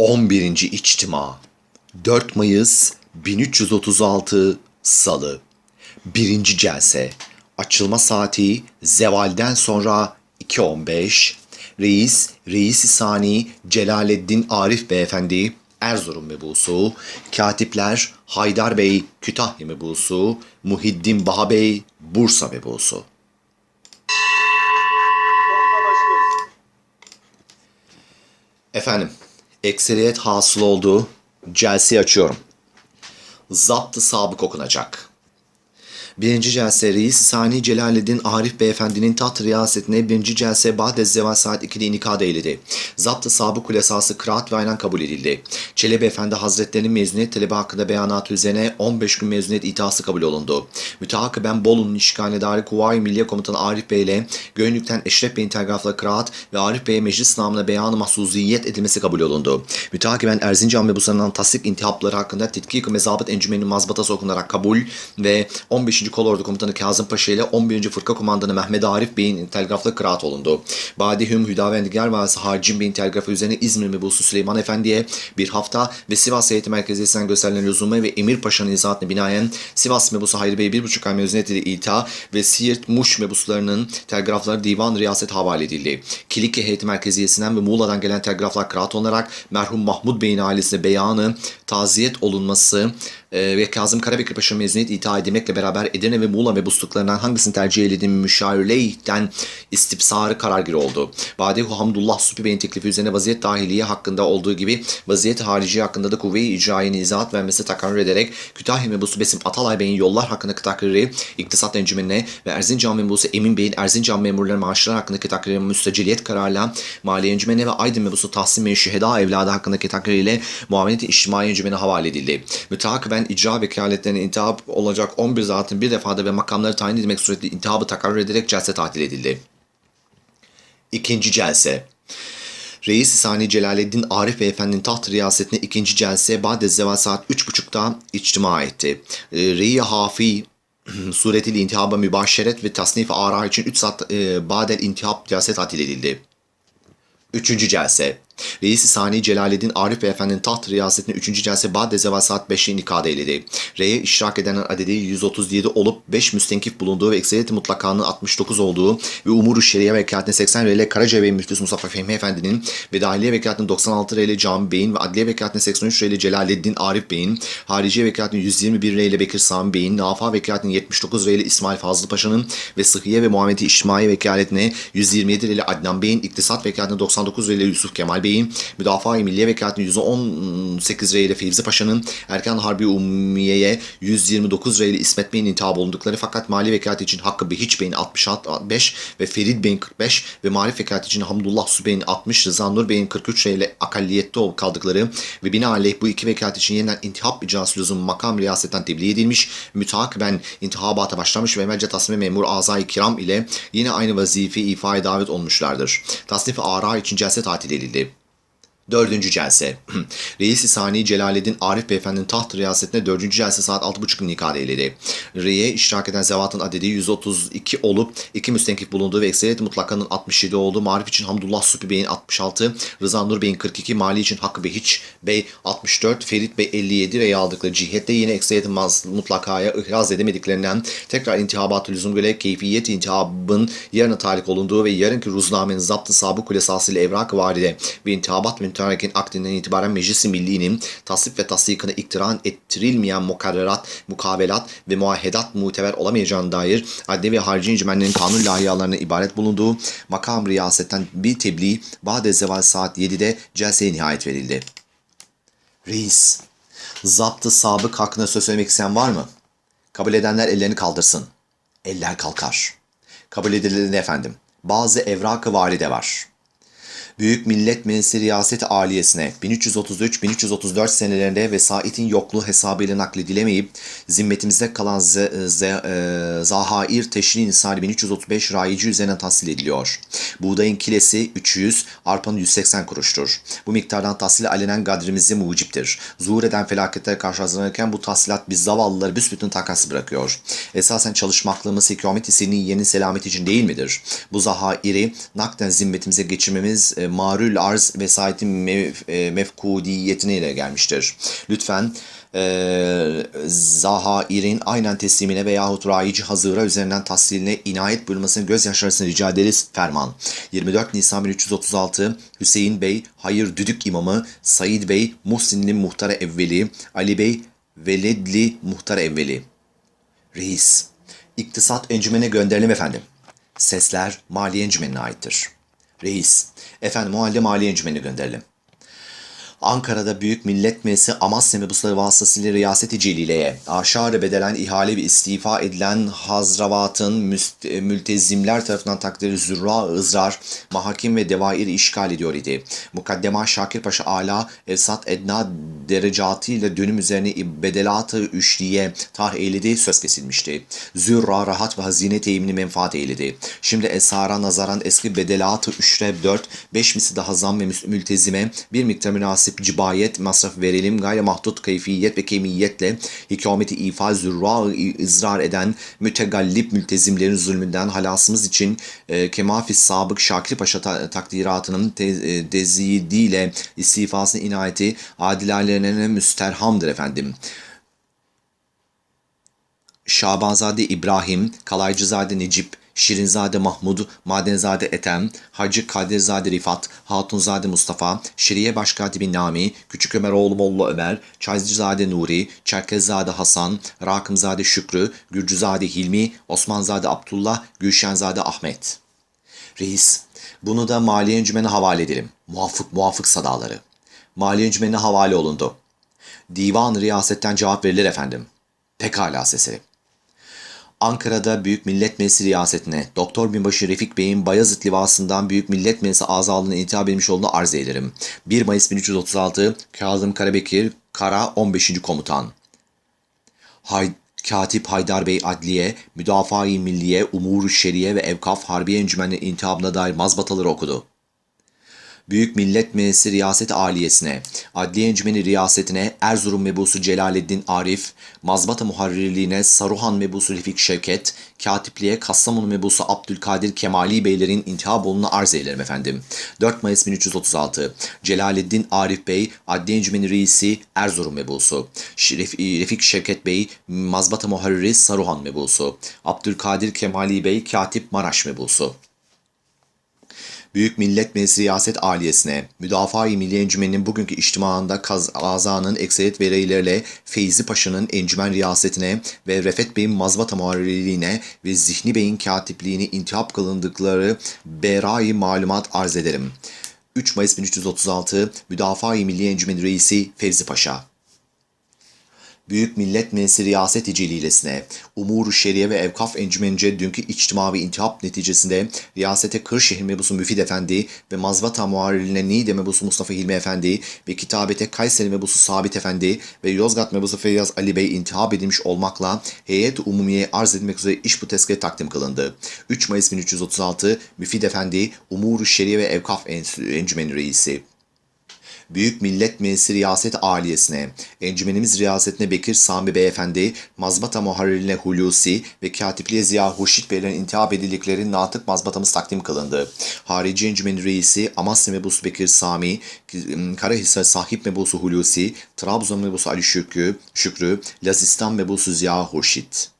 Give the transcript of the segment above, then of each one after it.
11. İçtima 4 Mayıs 1336 Salı 1. Celse Açılma saati zevalden sonra 2.15 Reis, Reis-i Sani Celaleddin Arif Beyefendi Erzurum mebusu, katipler Haydar Bey Kütahya mebusu, Muhiddin Baha Bey Bursa mebusu. Efendim, ekseriyet hasıl oldu. Celseyi açıyorum. Zaptı sabık okunacak. Birinci celse Reis Sani Celaleddin Arif Beyefendi'nin taht riyasetine birinci celse Ba'de Zeval saat 2'de inikad eyledi. Zapt-ı sabık esası kıraat ve aynen kabul edildi. Çelebi Efendi Hazretlerinin mezuniyet talebi hakkında beyanatı üzerine 15 gün mezuniyet itası kabul olundu. Müteakiben Bolu'nun işganedarı Kuvayi Milliye Komutanı Arif Bey ile Göynük'ten Eşref Bey'in telgrafla kıraat ve Arif Bey'e meclis namına beyanı mahsuziyet edilmesi kabul olundu. Müteakiben Erzincan ve Busan'ın tasdik intihapları hakkında tetkik ve mezabıt encümenin mazbatası okunarak kabul ve 15. Kolordu Komutanı Kazım Paşa ile 11. Fırka Kumandanı Mehmet Arif Bey'in telgrafla kıraat olundu. Badihüm Hüdavendigar Valisi Harcim Bey'in telgrafı üzerine İzmir mebusu Süleyman Efendi'ye bir hafta ve Sivas Heyeti Merkezi'sinden gösterilen lüzumu ve Emir Paşa'nın izahatına binaen Sivas mebusu Hayri Bey'e bir buçuk ay mezuniyet ile ita ve Siirt Muş mebuslarının telgrafları Divan Riyaset havale edildi. Kilike Heyeti Merkezi'sinden ve Muğla'dan gelen telgraflar kıraat olarak merhum Mahmud Bey'in ailesine beyanı, taziyet olunması e, ve Kazım Karabekir Paşa mezuniyet ita edilmekle beraber Edirne ve Muğla mebusluklarından hangisini tercih edildiği müşavirleyden istipsarı karargir oldu. Badehu Hamdullah Supi Bey'in teklifi üzerine vaziyet dahiliye hakkında olduğu gibi vaziyet harici hakkında da kuvve-i icraiye izahat vermesi takarrür ederek Kütahya mebusu Besim Atalay Bey'in yollar hakkındaki takriri İktisat Encümeni'ne ve Erzincan mebusu Emin Bey'in Erzincan memurları maaşları hakkındaki takriri müsteciliyet kararıyla Maliye Encümeni'ne ve Aydın mebusu Tahsin Bey'in şüheda evladı hakkındaki takririyle Muameleti İçtimai Encümeni havale edildi. Müteakiben icra vekaletlerine intihap olacak 11 zatın bir defada ve makamları tayin edilmek suretiyle intihabı takarrür ederek celse tatil edildi. İkinci celse Reis-i Sani Celaleddin Arif Beyefendi'nin taht riyasetine ikinci celse Bade Zeval saat 3.30'da içtima etti. E, Rey-i Hafi suretiyle intihaba mübaşeret ve tasnif ara için 3 saat e, badel intihap celse tatil edildi. Üçüncü celse Reis-i Sani Celaleddin Arif Beyefendi'nin taht riyasetine 3. celse Bade Zeval saat 5'te inikad eyledi. R'ye iştirak edenler adedi 137 olup 5 müstenkif bulunduğu ve ekseriyeti mutlakanın 69 olduğu ve Umur-u Şeriye vekaletine 80 R ile Karaca Bey Müftüsü Mustafa Fehmi Efendi'nin ve Dahiliye vekaletine 96 R ile Cami Bey'in ve Adliye vekaletine 83 R ile Celaleddin Arif Bey'in, Hariciye vekaletine 121 R ile Bekir Sami Bey'in, Nafa vekaletine 79 R ile İsmail Fazlı Paşa'nın ve Sıhhiye ve Muhammedi İçtimai vekaletine 127 R ile Adnan Bey'in, İktisat vekaletine 99 R ile Yusuf Kemal Bey'in, Müdafaa-i Milliye Vekaletine 118 R ile Fevzi Paşa'nın, Erkan Harbi Ummiye'ye 129 R ile İsmet Bey'in intihap bulundukları fakat Mali Vekaleti için Hakkı Behiç Bey'in 65 ve Ferid Bey'in 45 ve Marif Vekaleti için Hamdullah Su Bey'in 60, Rıza Nur Bey'in 43 R ile akalliyette kaldıkları ve binaenaleyh bu iki vekalet için yeniden intihap icrası lüzum makam riyasetten tebliğ edilmiş, müteakiben intihabata başlamış ve emelce tasmi memur azai kiram ile yine aynı vazife ifade davet olmuşlardır. Tasnif ara için celse tatil edildi. Dördüncü celse. Reis-i Sani Celaleddin Arif Beyefendi'nin taht riyasetine dördüncü celse saat 6.30 nikah eyledi. Riye iştirak eden zevatın adedi 132 olup iki müstenkif bulunduğu ve ekseriyet mutlakanın 67 olduğu Marif için Hamdullah Supi Bey'in 66, Rıza Nur Bey'in 42, Mali için Hakkı Behiç Bey 64, Ferit Bey 57 rey aldıkları cihette yine ekseriyet mutlakaya ihraz edemediklerinden tekrar intihabat lüzum göre keyfiyet intihabın yarına talik olunduğu ve yarınki ruznamenin zaptı sabık kulesası ile evrak varide ve intihabat müteharekin akdinden itibaren Meclis-i Milli'nin tasdif ve tasdikine iktiran ettirilmeyen mukarrerat, mukavelat ve muahedat muteber olamayacağına dair adli ve harici encümenlerin kanun lahiyalarına ibaret bulunduğu makam riyasetten bir tebliğ Bade Zeval saat 7'de celseye nihayet verildi. Reis, zaptı sabık hakkında söz söylemek isteyen var mı? Kabul edenler ellerini kaldırsın. Eller kalkar. Kabul edilen efendim. Bazı evrak-ı valide var. Büyük Millet Meclisi Riyaset Aliyesine 1333-1334 senelerinde vesayetin yokluğu hesabıyla nakledilemeyip zimmetimizde kalan ze, ze, e, Zahair Teşri Nisari 1335 rayici üzerine tahsil ediliyor. Buğdayın kilesi 300, arpanın 180 kuruştur. Bu miktardan tahsil alenen gadrimizi muciptir. Zuhur eden felaketlere karşı hazırlanırken bu tahsilat biz zavallıları büsbütün takası bırakıyor. Esasen çalışmaklığımız hikamet-i yeni selamet için değil midir? Bu zahairi nakden zimmetimize geçirmemiz e, marül arz vesayetin mev, e, mefkudiyetine gelmiştir. Lütfen e, Zahair'in aynen teslimine veyahut Raici Hazıra üzerinden tahsiline inayet buyurmasını gözyaşlarısını rica ederiz. Ferman. 24 Nisan 1336 Hüseyin Bey Hayır Düdük İmamı Said Bey Muhsinli Muhtar Evveli Ali Bey Veledli Muhtar Evveli Reis. İktisat encümene gönderelim efendim. Sesler Maliye Encümeni'ne aittir. Reis. Efendim o halde Maliye Encümeni'ne gönderelim. Ankara'da Büyük Millet Meclisi Amasya mebusları vasıtasıyla Riyaseti Celile'ye aşağı bedelen ihale ve istifa edilen hazravatın e, mültezimler tarafından takdiri zürra ızrar, mahakim ve devair işgal ediyor idi. Mukaddema Şakir Paşa Ala, Evsat Edna derecatı ile dönüm üzerine bedelatı üçliye tah eyledi, söz kesilmişti. Zürra rahat ve hazine teyimini menfaat eyledi. Şimdi esara nazaran eski bedelatı üçre 4, 5 misli daha zam ve mültezime bir miktar münasip cibayet masraf verelim gayri mahdut keyfiyet ve kemiyetle hikâmeti ifa zürra ızrar eden mütegallip mültezimlerin zulmünden halasımız için e, kemafis sabık Şakir Paşa ta- takdiratının te, e, dezidiyle istifasını inayeti adilalerine müsterhamdır efendim. Şabanzade İbrahim, Kalaycızade Necip, Şirinzade Mahmud, Madenzade Ethem, Hacı Kaderzade Rifat, Hatunzade Mustafa, Şiriye Başkatibi Nami, Küçük Ömer oğlu Molla Ömer, Çaycızade Nuri, Çerkezzade Hasan, Rakımzade Şükrü, Gürcüzade Hilmi, Osmanzade Abdullah, Gülşenzade Ahmet. Reis, bunu da Maliye Encümeni havale edelim. Muafık muafık sadaları. Maliye Encümeni havale olundu. Divan riyasetten cevap verilir efendim. Pekala sesleri. Ankara'da Büyük Millet Meclisi riyasetine Doktor Binbaşı Refik Bey'in Bayazıt Livası'ndan Büyük Millet Meclisi azalığına intihab edilmiş olduğunu arz ederim. 1 Mayıs 1336 Kazım Karabekir Kara 15. Komutan Hay Katip Haydar Bey Adliye, Müdafaa-i Milliye, Umur-u Şeriye ve Evkaf Harbiye Encümeni intihabına dair mazbataları okudu. Büyük Millet Meclisi Riyaset Aliyesine, Adliye Encümeni Riyasetine Erzurum Mebusu Celaleddin Arif, Mazbata Muharrirliğine Saruhan Mebusu Refik Şevket, Katipliğe Kastamonu Mebusu Abdülkadir Kemali Beylerin intihab olunu arz eylerim efendim. 4 Mayıs 1336 Celaleddin Arif Bey, Adliye Encümeni Reisi Erzurum Mebusu, Şeref- Refik Şevket Bey, Mazbata Muharriri Saruhan Mebusu, Abdülkadir Kemali Bey, Katip Maraş Mebusu. Büyük Millet Meclisi Riyaset Aliyesine, Müdafaa-i Milli Encümeni'nin bugünkü içtimaında kaz azanın ekseriyet vereyleriyle Feyzi Paşa'nın encümen riyasetine ve Refet Bey'in mazbata muharrirliğine ve Zihni Bey'in katipliğini intihap kılındıkları berai malumat arz ederim. 3 Mayıs 1336 Müdafaa-i Milli Encümeni Reisi Fevzi Paşa Büyük Millet Meclisi Riyaset-i Celilesine, Umur-u Şeriye ve Evkaf Encümenice dünkü içtima ve intihap neticesinde riyasete Kırşehir Mebusu Müfid Efendi ve Mazvata Muharririne Niğde Mebusu Mustafa Hilmi Efendi ve kitabete Kayseri Mebusu Sabit Efendi ve Yozgat Mebusu Feyyaz Ali Bey intihap edilmiş olmakla heyet umumiye arz edilmek üzere iş bu tezkere takdim kılındı. 3 Mayıs 1336 Müfid Efendi, Umur-u Şeriye ve Evkaf Encümeni Reisi. Büyük Millet Meclisi Riyaset Aliyesine, Encümenimiz Riyasetine Bekir Sami Beyefendi, Mazbata Muharririne Hulusi ve Katipliğe Ziya Hurşit Beylerin intihap edildikleri natık mazbatamız takdim kılındı. Harici Encümeni Reisi Amasya Mebusu Bekir Sami, Karahisar Sahip Mebusu Hulusi, Trabzon Mebusu Ali Şükrü, Şükrü Lazistan Mebusu Ziya Hurşit.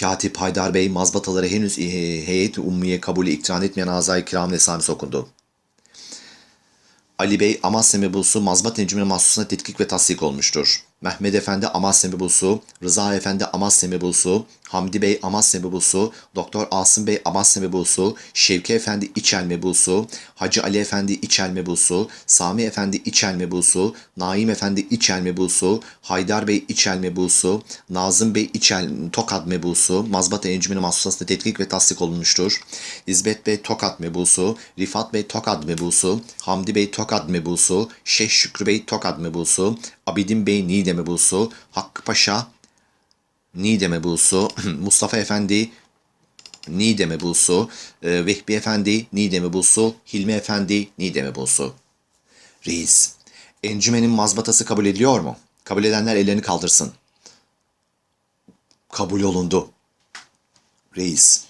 Katip Haydar Bey mazbataları henüz e, heyet ummiye kabulü iktiran etmeyen azay kiram esamesi okundu. Ali Bey Amasya Mebusu Mazbat Encümeni Mahsusuna tetkik ve tasdik olmuştur. Mehmet Efendi Amasya Mebusu, Rıza Efendi Amasya Mebusu, Hamdi Bey Amasya Mebusu, Doktor Asım Bey Amasya Mebusu, Şevki Efendi İçel Mebusu, Hacı Ali Efendi İçel Mebusu, Sami Efendi İçel Mebusu, Naim Efendi İçel Mebusu, Haydar Bey İçel Mebusu, Nazım Bey İçel Tokat Mebusu, Mazbata Encümeni Mahsusasında tetkik ve tasdik olunmuştur. İzbet Bey Tokat Mebusu, Rifat Bey Tokat Mebusu, Hamdi Bey Tokat Mebusu, Şeyh Şükrü Bey Tokat Mebusu, Abidin Bey Niğde Mebusu, Hakkı Paşa Niğde Mebusu, Mustafa Efendi Niğde Mebusu, e, Vehbi Efendi Niğde Mebusu, Hilmi Efendi Niğde Mebusu. Reis, encümenin mazbatası kabul ediliyor mu? Kabul edenler ellerini kaldırsın. Kabul olundu. Reis,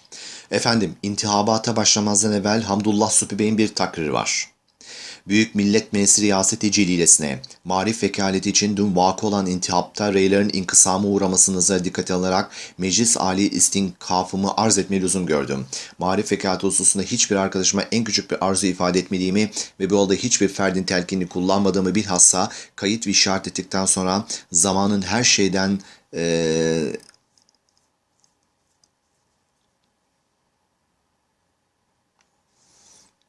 efendim intihabata başlamazdan evvel Hamdullah Supi Bey'in bir takriri var. Büyük Millet Meclisi Riyaseti Celilesine, marif vekaleti için dün vakı olan intihapta reylerin inkısama uğramasınıza dikkate alarak meclis ali istinkafımı arz etmeyi lüzum gördüm. Marif vekaleti hususunda hiçbir arkadaşıma en küçük bir arzu ifade etmediğimi ve bu yolda hiçbir ferdin telkinini kullanmadığımı bilhassa kayıt ve işaret ettikten sonra zamanın her şeyden eee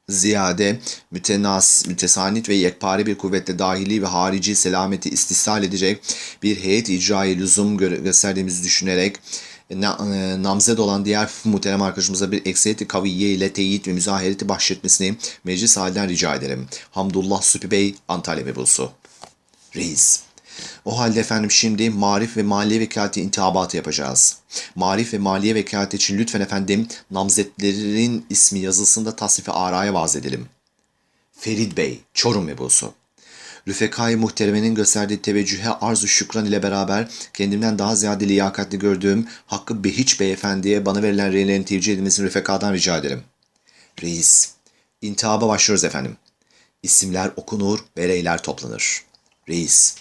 ziyade mütenas, mütesanit ve yekpare bir kuvvetle dahili ve harici selameti istisal edecek bir heyet icraya lüzum gö- gösterdiğimizi düşünerek e, namzed olan diğer muhterem arkadaşımıza bir eksiyeti kaviye ile teyit ve müzahereti bahşetmesini meclis halden rica ederim. Hamdullah Süpi Bey, Antalya Mebusu. Reis. O halde efendim şimdi marif ve maliye vekaleti intihabatı yapacağız. Marif ve maliye vekaleti için lütfen efendim namzetlerin ismi yazısında tasnifi araya vaz edelim. Ferid Bey, Çorum mebusu. Rüfekai muhteremenin gösterdiği teveccühe arzu şükran ile beraber kendimden daha ziyade liyakatli gördüğüm Hakkı Behiç Beyefendi'ye bana verilen reylerin tevcih edilmesini Rüfeka'dan rica ederim. Reis, intihaba başlıyoruz efendim. İsimler okunur ve reyler toplanır. Reis,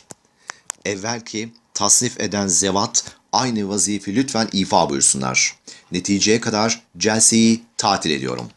evvelki tasnif eden zevat aynı vazife lütfen ifa buyursunlar. Neticeye kadar celseyi tatil ediyorum.